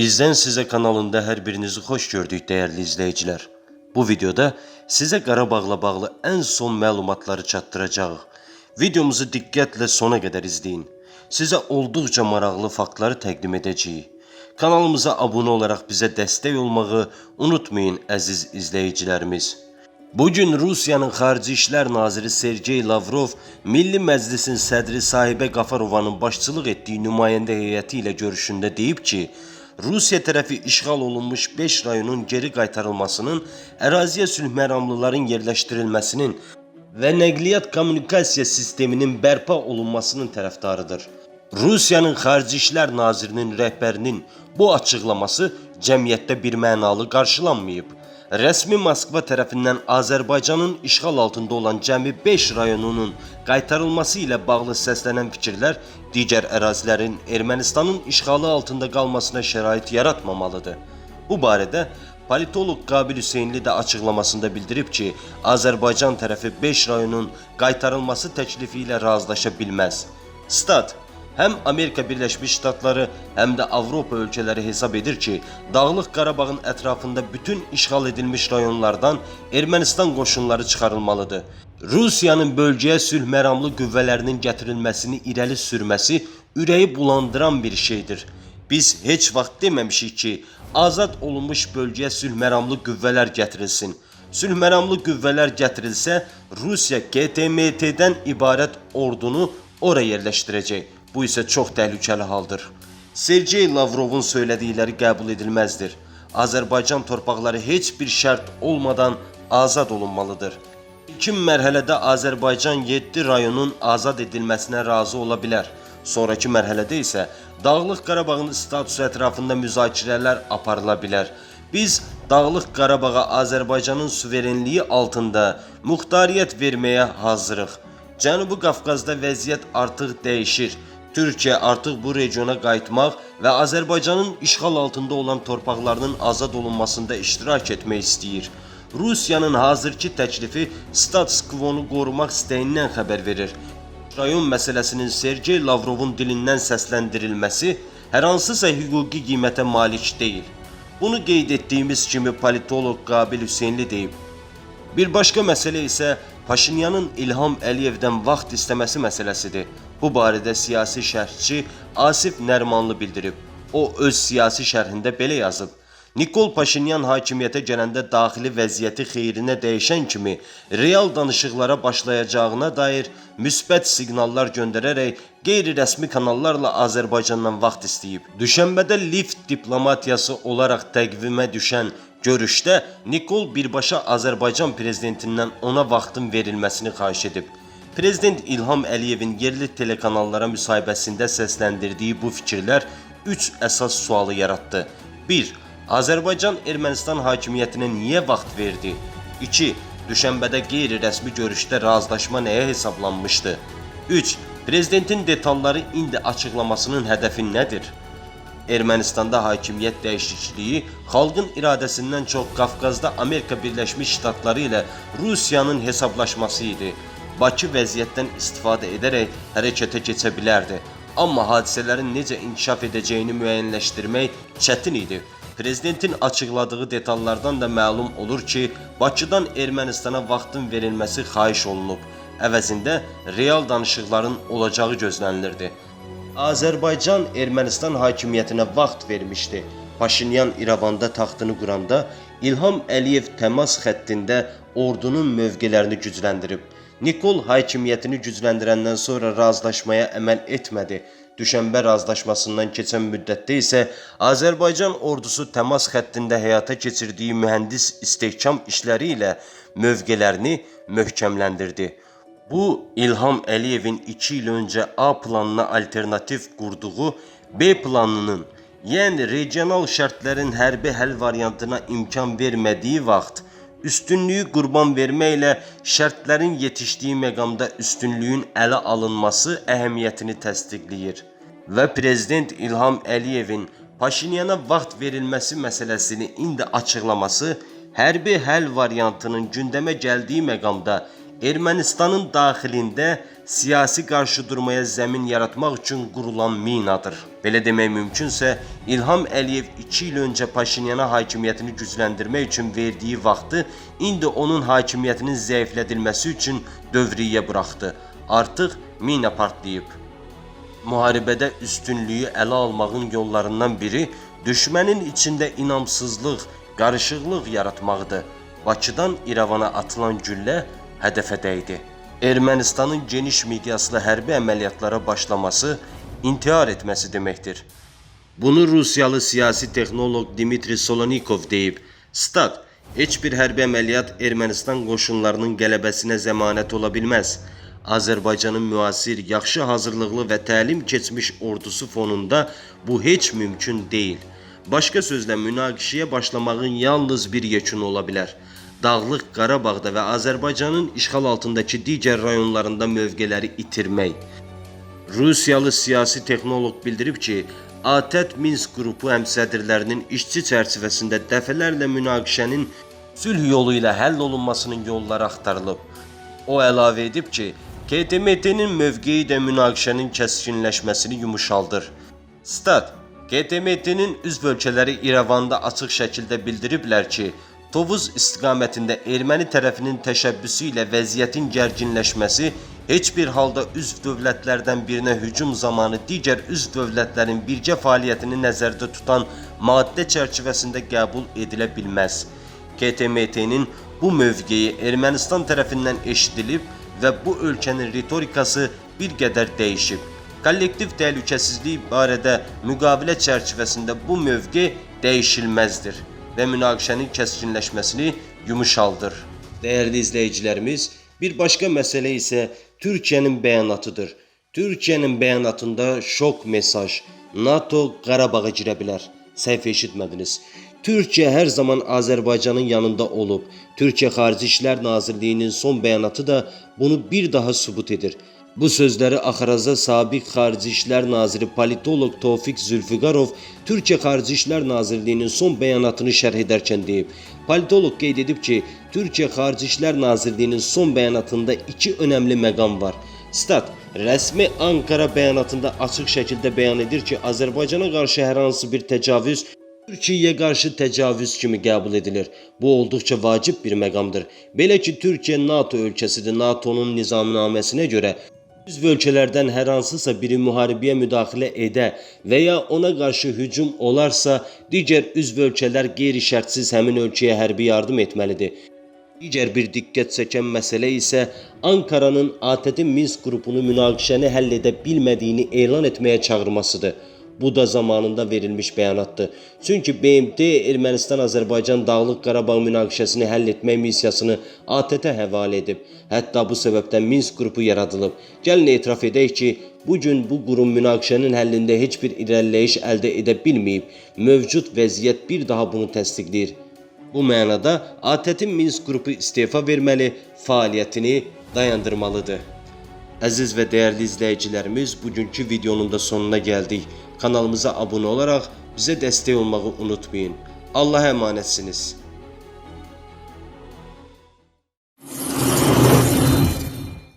Bizden Size kanalında her birinizi hoş gördük değerli izleyiciler. Bu videoda size Qarabağla bağlı en son məlumatları çatdıracağıq. Videomuzu diqqətlə sona qədər izləyin. Sizə olduqca maraqlı faktları təqdim edəcəyik. Kanalımıza abunə olaraq bizə dəstək olmağı unutmayın əziz izləyicilərimiz. Bugün Rusiyanın Xarici İşlər Naziri Sergey Lavrov Milli Məclisin sədri Sahibə Qafarovanın başçılıq etdiyi nümayəndə heyəti ilə görüşündə deyib ki, Rusiya tərəfi işğal olunmuş 5 rayonun geri qaytarılmasının, əraziyə sülh məramlıların yerləşdirilməsinin və nəqliyyat kommunikasiya sisteminin bərpa olunmasının tərəfdarıdır. Rusiyanın Xarici İşlər Nazirinin rəhbərinin bu açıqlaması cəmiyyətdə bir mənalı qarşılanmayıb. Rəsmi Moskva tərəfindən Azərbaycanın işğal altında olan cəmi 5 rayonunun qaytarılması ilə bağlı səslənən fikirlər digər ərazilərin Ermənistanın işğalı altında qalmasına şərait yaratmamalıdır. Bu barədə politoloq Qabil Hüseynli də açıqlamasında bildirib ki, Azərbaycan tərəfi 5 rayonun qaytarılması təklifi ilə razılaşa bilməz. Stat Həm Amerika Birləşmiş Ştatları, həm də Avropa ölkələri hesab edir ki, Dağlıq Qarabağın ətrafında bütün işğal edilmiş rayonlardan Ermənistan qoşunları çıxarılmalıdır. Rusiyanın bölgəyə sülh məramlı qüvvələrinin gətirilməsini irəli sürməsi ürəyi bulandıran bir şeydir. Biz heç vaxt deməmişik ki, azad olunmuş bölgəyə sülh məramlı qüvvələr gətirilsin. Sülh məramlı qüvvələr gətirilsə, Rusiya ibarət ordunu ora yerləşdirəcək. Bu isə çox təhlükəli haldır. Sergey Lavrovun söylədikləri qəbul edilməzdir. Azərbaycan torpaqları heç bir şərt olmadan azad olunmalıdır. İlkin mərhələdə Azərbaycan 7 rayonun azad edilməsinə razı ola bilər. Sonrakı mərhələdə isə Dağlıq Qarabağın statusu ətrafında müzakirələr aparıla bilər. Biz Dağlıq Qarabağa Azərbaycanın suverenliyi altında muxtariyyət verməyə hazırıq. Cənubi Qafqazda vəziyyət artıq dəyişir. Türkiyə artıq bu regiona qayıtmaq və Azərbaycanın işğal altında olan torpaqlarının azad olunmasında iştirak etmək istəyir. Rusiyanın hazırki təklifi status quo-nu qorumaq istəyindən xəbər verir. Rayon məsələsinin Sergey Lavrovun dilindən səsləndirilməsi hər hansısa hüquqi qiymətə malik deyil. Bunu qeyd etdiyimiz kimi politoloq Qabil Hüseynli deyib. Bir başqa məsələ isə Paşinyanın İlham Əliyevdən vaxt istəməsi məsələsidir. Bu barədə siyasi şərhçi Asif Nərmanlı bildirib. O öz siyasi şərhində belə yazıb. Nikol Paşinyan hakimiyyətə gələndə daxili vəziyyəti xeyrinə dəyişən kimi real danışıqlara başlayacağına dair müsbət siqnallar göndərərək qeyri-rəsmi kanallarla Azərbaycandan vaxt istəyib. Düşənbədə lift diplomatiyası olaraq təqvimə düşən görüşdə Nikol birbaşa Azərbaycan prezidentindən ona vaxtın verilməsini xahiş edib. Prezident İlham Əliyevin yerli telekanallara müsahibəsində səsləndirdiyi bu fikirlər 3 əsas sualı yaratdı. 1. Azərbaycan Ermənistan hakimiyyətinə niyə vaxt verdi? 2. Düşənbədə qeyri-rəsmi görüşdə razılaşma nəyə hesablanmışdı? 3. Prezidentin detalları indi açıqlamasının hədəfi nədir? Ermənistanda hakimiyyət dəyişikliyi xalqın iradəsindən çox Qafqazda Amerika Birləşmiş Ştatları ilə Rusiyanın hesablaşması idi. Bakı vəziyyətdən istifadə edərək hərəkətə keçə bilərdi. Amma hadisələrin necə inkişaf edəcəyini müəyyənləşdirmək çətin idi. Prezidentin açıqladığı detallardan da məlum olur ki, Bakıdan Ermənistana vaxtın verilməsi xahiş olunub. Əvəzində real danışıqların olacağı gözlənilirdi. Azərbaycan Ermənistan hakimiyyətinə vaxt vermişdi. Paşinyan İrəvanda taxtını quranda İlham Əliyev təmas xəttində ordunun mövqelərini gücləndirib. Nikol hakimiyyətini gücləndirəndən sonra razılaşmaya əməl etmədi. Düşənbə razılaşmasından keçən müddətdə isə Azərbaycan ordusu təmas xəttində həyata keçirdiyi mühəndis istehkam işləri ilə mövqelərini möhkəmləndirdi. Bu İlham Əliyevin 2 il öncə A planına alternativ qurduğu B planının, yəni regional şərtlərin hərbi həll variantına imkan vermədiyi vaxt üstünlüyü qurban verməklə şərtlərin yetişdiyi məqamda üstünlüyün ələ alınması əhəmiyyətini təsdiqləyir. Və prezident İlham Əliyevin Paşinyana vaxt verilməsi məsələsini indi açıqlaması hərbi həll variantının gündəmə gəldiyi məqamda Ermənistanın daxilində siyasi qarşıdurmaya zəmin yaratmaq üçün qurulan minadır. Belə demək mümkünsə, İlham Əliyev 2 il öncə Paşinyana hakimiyyətini gücləndirmək üçün verdiyi vaxtı indi onun hakimiyyətinin zəiflədilməsi üçün dövriyyə buraxdı. Artıq mina partlayıb. Müharibədə üstünlüyü ələ almağın yollarından biri düşmənin içində inamsızlıq, qarışıqlıq yaratmaqdır. Bakıdan İrəvana atılan güllə hədəfə dəydi. Ermənistanın geniş miqyaslı hərbi əməliyyatlara başlaması intihar etməsi deməkdir. Bunu Rusiyalı siyasi texnoloq Dimitri Solonikov deyib. Stat, heç bir hərbi əməliyyat Ermənistan qoşunlarının qələbəsinə zəmanət ola bilməz. Azərbaycanın müasir, yaxşı hazırlıqlı və təlim keçmiş ordusu fonunda bu heç mümkün deyil. Başqa sözlə münaqişəyə başlamağın yalnız bir yekunu ola bilər. Dağlıq Qarabağda və Azərbaycanın işğal altındakı digər rayonlarında mövqeləri itirmək. Rusiyalı siyasi texnoloq bildirib ki, ATƏT Minsk qrupu həmsədrlərinin işçi çərçivəsində dəfələrlə münaqişənin sülh yolu ilə həll olunmasının yolları axtarılıb. O əlavə edib ki, KTMT-nin mövqeyi də münaqişənin kəskinləşməsini yumuşaldır. Stat, KTMT-nin üzv ölkələri İrəvanda açıq şəkildə bildiriblər ki, Tovuz istiqamətində erməni tərəfinin təşəbbüsü ilə vəziyyətin gərginləşməsi heç bir halda üzv dövlətlərdən birinə hücum zamanı digər üzv dövlətlərin birgə fəaliyyətini nəzərdə tutan maddə çərçivəsində qəbul edilə bilməz. KTMT-nin bu mövqeyi Ermənistan tərəfindən eşidilib və bu ölkənin ritorikası bir qədər dəyişib. Kollektiv təhlükəsizlik barədə müqavilə çərçivəsində bu mövqe dəyişilməzdir və münaqişənin kəskinləşməsini yumuşaldır. Dəyərli izləyicilərimiz, bir başqa məsələ isə Türkiyənin bəyanatıdır. Türkiyənin bəyanatında şok mesaj. NATO Qarabağa girə bilər. Səhv eşitmədiniz. Türkiyə hər zaman Azərbaycanın yanında olub. Türkiyə Xarici İşlər Nazirliyinin son bəyanatı da bunu bir daha sübut edir. Bu sözləri Axaraza sabiq Xarici Naziri politoloq Tofiq Zülfiqarov Türkiyə Xarici İşlər Nazirliyinin son bəyanatını şərh edərkən deyib. Politoloq qeyd edib ki, Türkiyə Xarici İşlər Nazirliyinin son bəyanatında iki önəmli məqam var. Stat, rəsmi Ankara bəyanatında açıq şəkildə bəyan edir ki, Azərbaycana qarşı hər hansı bir təcavüz Türkiyəyə qarşı təcavüz kimi qəbul edilir. Bu olduqca vacib bir məqamdır. Belə ki, Türkiyə NATO ölkəsidir. NATO-nun nizamnaməsinə görə üzv ölkələrdən hər hansısa biri müharibəyə müdaxilə edə və ya ona qarşı hücum olarsa, digər üzv ölkələr qeyri-şərtsiz həmin ölkəyə hərbi yardım etməlidir. Digər bir diqqət çəkən məsələ isə Ankaranın ATƏT-in Minsk qrupunu münaqişəni həll edə bilmədiyini elan etməyə çağırmasıdır. Bu da zamanında verilmiş bəyanatdır. Çünki BMT Ermənistan-Azərbaycan Dağlıq Qarabağ münaqişəsini həll etmək missiyasını ATƏT-ə həvalə edib. Hətta bu səbəbdən Minsk qrupu yaradılıb. Gəlin etiraf edək ki, bu gün bu qurum münaqişənin həllində heç bir irəliləyiş əldə edə bilməyib. Mövcud vəziyyət bir daha bunu təsdiqləyir. Bu mənada ATƏT-in Minsk qrupu istefa verməli, fəaliyyətini dayandırmalıdır. Əziz və dəyərli izləyicilərimiz, bugünkü videonun da sonuna gəldik. Kanalımıza abunə olaraq bizə dəstək olmağı unutmayın. Allah'a emanetsiniz.